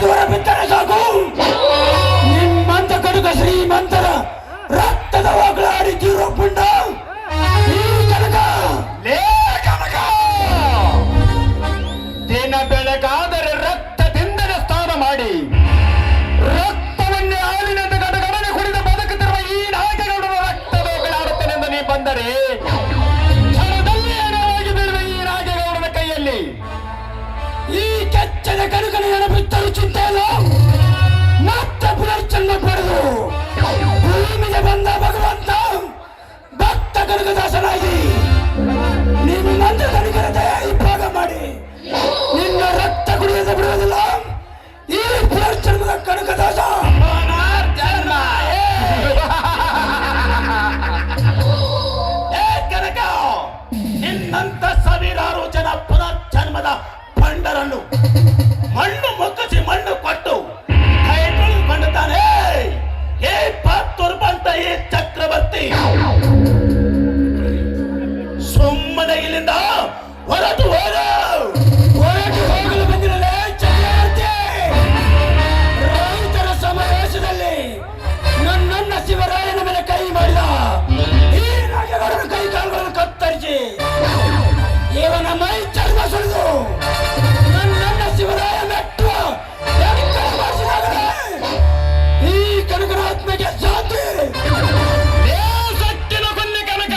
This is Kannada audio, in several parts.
Nuevamente ದಾಸನಾಗಿ ನಿನ್ನಂತ ನನಗೆ ದಯ ಇಬ್ಬಾಗ ಮಾಡಿ. ನಿನ್ನ ರಕ್ತ ಕುಡಿಯದೆ ಬಿಡುವುದಿಲ್ಲ. ಕನಕನಾತ್ಮಕ್ಕೆ ಜಾತಿ ಸತ್ತಿನ ಕೊನ್ನೆ ಕನಕ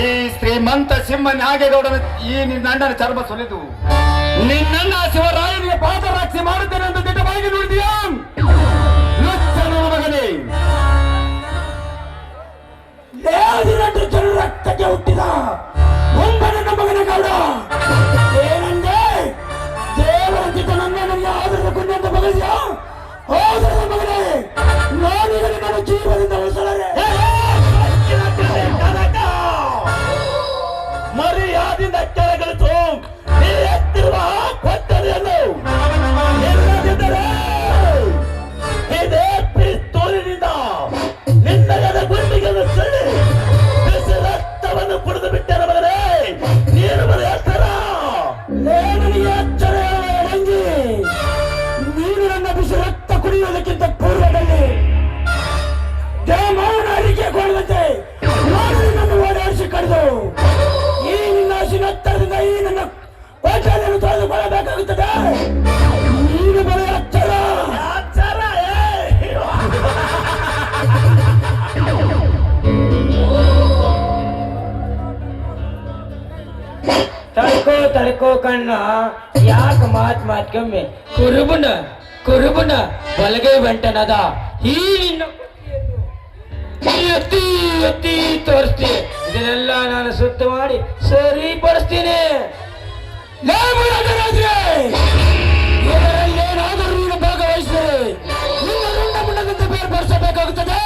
ಈ ಶ್ರೀಮಂತ ಸಿಂಹ ನಾಗೇಗೌಡನ ಈ ನಿನ್ನಣ್ಣನ ಚರ್ಮ ಸುಲಿದು. ನಿನ್ನನ್ನ ಶಿವರಾಯನಿಗೆ ಪಾದರಾಕ್ಷಿ ಮಾಡುತ್ತೇನೆ ಎಂದು ದಿಟ್ಟವಾಗಿ ನುಡಿದೀಯ? ಮಗನೇ. ಏಳು ಜನರು ರಕ್ತಕ್ಕೆ ಹುಟ್ಟಿದ. ಒಂಬನ ಮಗನ ಗೌಡ. ಕುಡಿಯುವುದಕ್ಕಿಂತ ಪೂರ್ವದಲ್ಲಿ ದೇವನ ಅರಿಕೆ ಕೊಡದಂತೆ ನಾನು ಓಡಾಡಿಸಿ ಕಡಿದು ಈ ನಿನ್ನ ಸಿನತ್ತರದಿಂದ ಈ ನನ್ನ ಕೋಟೆಯನ್ನು ತೊಳೆದುಕೊಳ್ಳಬೇಕಾಗುತ್ತದೆ. ನೀನು ಬರೆಯ ಅಚ್ಚರ ತಡ್ಕೋ ತಡ್ಕೋ ಕಣ್ಣ ಯಾಕೆ ಮಾತ್ ಮಾತ್ಕೊಮ್ಮೆ ಕುರುಬನ ಕುರುಬನ. ಬಲಗೈ ಬಂಟನದ ಈ ನಿನ್ನ ಎತ್ತಿ ಎತ್ತಿ ತೋರಿಸ್ತೀನಿ. ಇದನ್ನೆಲ್ಲ ನಾನು ಸುತ್ತು ಮಾಡಿ ಸರಿಪಡಿಸ್ತೀನಿ. ಏನಾದರೂ ನೀನು ಮುಂಡದಂತೆ ಬೇರ್ಪಡಿಸಬೇಕಾಗುತ್ತದೆ.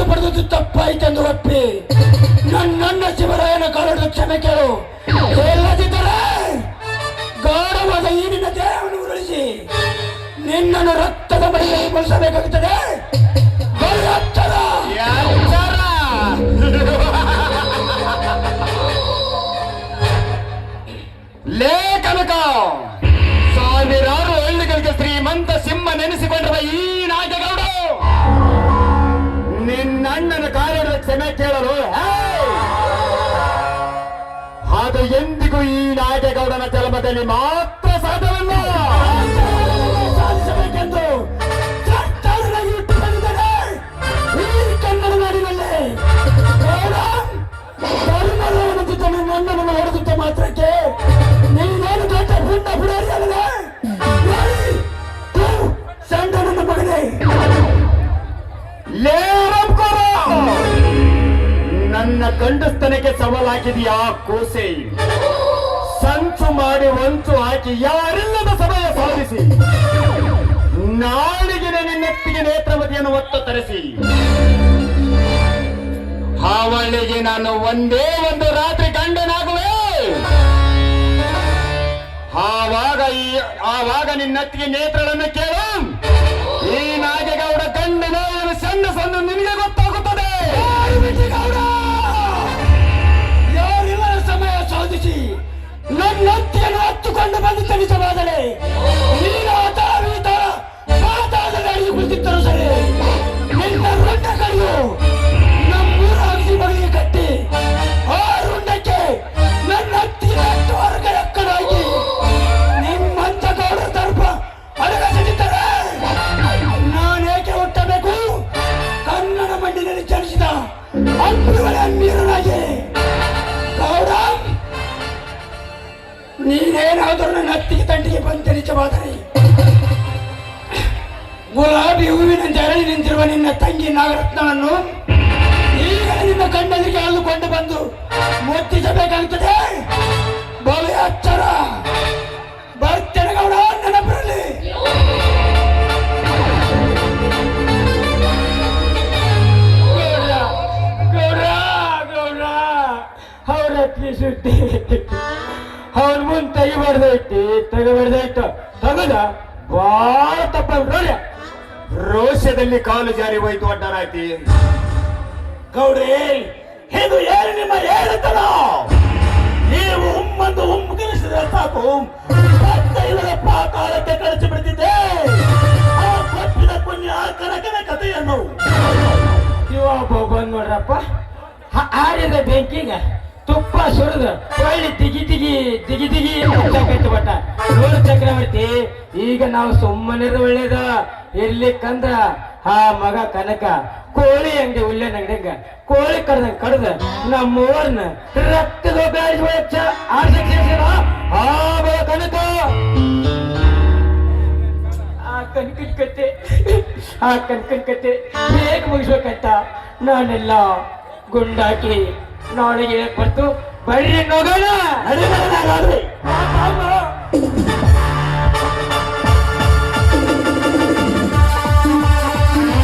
ದತ್ತು ಪಡೆದದ್ದು ತಪ್ಪಾಯ್ತೆಂದು ಒಪ್ಪಿ ನನ್ನ ಶಿವರಾಯನ ಕಾಲದ ಕ್ಷಮೆ ಕೇಳು. ಹೇಳದಿದ್ದರೆ ಗೌರವದ ಈ ನಿನ್ನ ದೇಹವನ್ನು ಉರುಳಿಸಿ, ನಿನ್ನನ್ನು ರಕ್ತದ ಬಳಿಗೆ ಬಳಸಬೇಕಾಗುತ್ತದೆ ಲೇ ಕನಕ! ಸಾವಿರಾರು ಹಳ್ಳಿಗಳಿಗೆ ಶ್ರೀಮಂತ ಸಿಂಹ ನೆನೆಸಿಕೊಂಡಿರುವ ಈ ಕಾರ್ಯದ ಕ್ಷಮೆ ಕೇಳಲು! ಅದು ಎಂದಿಗೂ ಈ ನಾಯಕಗೌಡನ ಜನ್ಮದಲ್ಲಿ ಮಾತ್ರ ಸಾಧ್ಯವಿಲ್ಲ. ಸಾಧಿಸಬೇಕೆಂದು ಕನ್ನಡ ನಾಡಿನಲ್ಲಿ ನನ್ನನ್ನು ಹೊಡೆದುತ್ತ ಮಾತ್ರಕ್ಕೆ ನೀನೇನು ದೊಡ್ಡ ಪುಣ್ಯ ಬಿಡೋರಿ ಸವಾಲಾಕಿದೆಯಾ ಕೋಸೆ? ಸಂಚು ಮಾಡಿ ಒಂಚು ಹಾಕಿ ಯಾರಿಲ್ಲದ ಸಮಯ ಸಾಧಿಸಿ. ನಾಳಿಗೆ ನಿನ್ನೆತ್ತಿಗೆ ನೇತ್ರಮತಿಯನ್ನು ಒತ್ತು ತರಿಸಿ. ಹಾವಳಿಗೆ ನಾನು ಒಂದೇ ಒಂದು ರಾತ್ರಿ ಗಂಡನಾಗುವೆ. ಆವಾಗ ಈ, ಆವಾಗ ನಿನ್ನತ್ತಿಗೆ ನೇತ್ರಗಳನ್ನು ಕೇಳ. ಈ ನಾಗೇಗೌಡ ಗಂಡನ ಸಣ್ಣ ಸಣ್ಣ ನಿನಗೆ ಗೊತ್ತಾಗುತ್ತದೆ ನನ್ನತ್ತಿಯನ್ನು ಹತ್ತುಕೊಂಡು ಬಂದು ತನಿಸಬಾದರೆ ನೀನು ಹೂವಿನ ಜರಳಿ ನಿಂತಿರುವ ನಿನ್ನ ತಂಗಿ ನಾಗರತ್ನವನ್ನು ಈಗ ನಿನ್ನ ಕಣ್ಣಲ್ಲಿ ಕಳೆದುಕೊಂಡು ಬಂದು ಮುತ್ತಿಸಬೇಕಾಗುತ್ತದೆ ಬಲೆ ಅಚ್ಚರ ಬರ್ತೇನೆ ಗೌಡ, ನೆನಪಿರಲಿ. ಗೌಡ ಗೌಡ ಗೌಡ ಅವ್ರ ಮುಂದೆ ತೆಗಿಬಾರ್ದೈತಿ ತೆಗಿಬಾರ್ದಾಯ್ತು ತಗದ ತಪ್ಪ ನೋಡಿ ರೋಷದಲ್ಲಿ ಕಾಲು ಜಾರಿ ಹೋಯ್ತು ಅಡ್ಡರಾಯ್ತಿ. ಗೌಡ್ರಿ ಇದು ಏನು ನಿಮ್ಮ ಹೇಳುತ್ತದ ನೀವು ಉಮ್ಮಂದು ಹುಮ್ಮು ಕಲಿಸಿದ್ರೆ ಸಾಕು. ಕಾಲಕ್ಕೆ ಇವರ ಪಾತಾಳಕ್ಕೆ ಕಳಿಸಿ ಬಿಡ್ತಿದ್ದೆ. ಆ ತಪ್ಪಿದ ಪುಣ್ಯ ಕನಕನ ಕಥೆಯನ್ನು. ಇವ ಒಬ್ಬ ಬಂದ್ ನೋಡ್ರಪ್ಪ. ಆರಿದ ಬೆಂಕಿಗ ತುಪ್ಪ ಸುರಿದು ಒಳ್ಳೆ ತಿಗಿ ತಿಗಿ ತಿಗಿ ತಿಗಿ ಕಟ್ಟು ನೂರು ಚಕ್ರವರ್ತಿ ಈಗ ನಾವು ಸುಮ್ಮನಿರೋ ಒಳ್ಳೇದ? ಇರ್ಲಿಕ್ಕಂದ್ರ ಆ ಮಗ ಕನಕ. ಕೋಳಿ ಅಂಗಡಿ ಉಲ್ಲೇನ ಅಂಗಡಿಗ ಕೋಳಿ ಕಡ್ದಂಗ ಕಡ್ದ ನಮ್ಮ ಊರ್ನ ರಕ್ತದ ಆ ಮಗ ಕನಕ. ಆ ಕನ್ಕನ್ ಕತೆ ಆ ಕನ್ಕನ್ ಕತೆ ಹೇಗೆ ಮುಗಿಸ್ಬೇಕಂತ ನಾನೆಲ್ಲ ಗುಂಡಾಕಿ ನಾಳೆಗೆ ಬರ್ತು. ಬರ್ರಿ ನೋಗೋಣ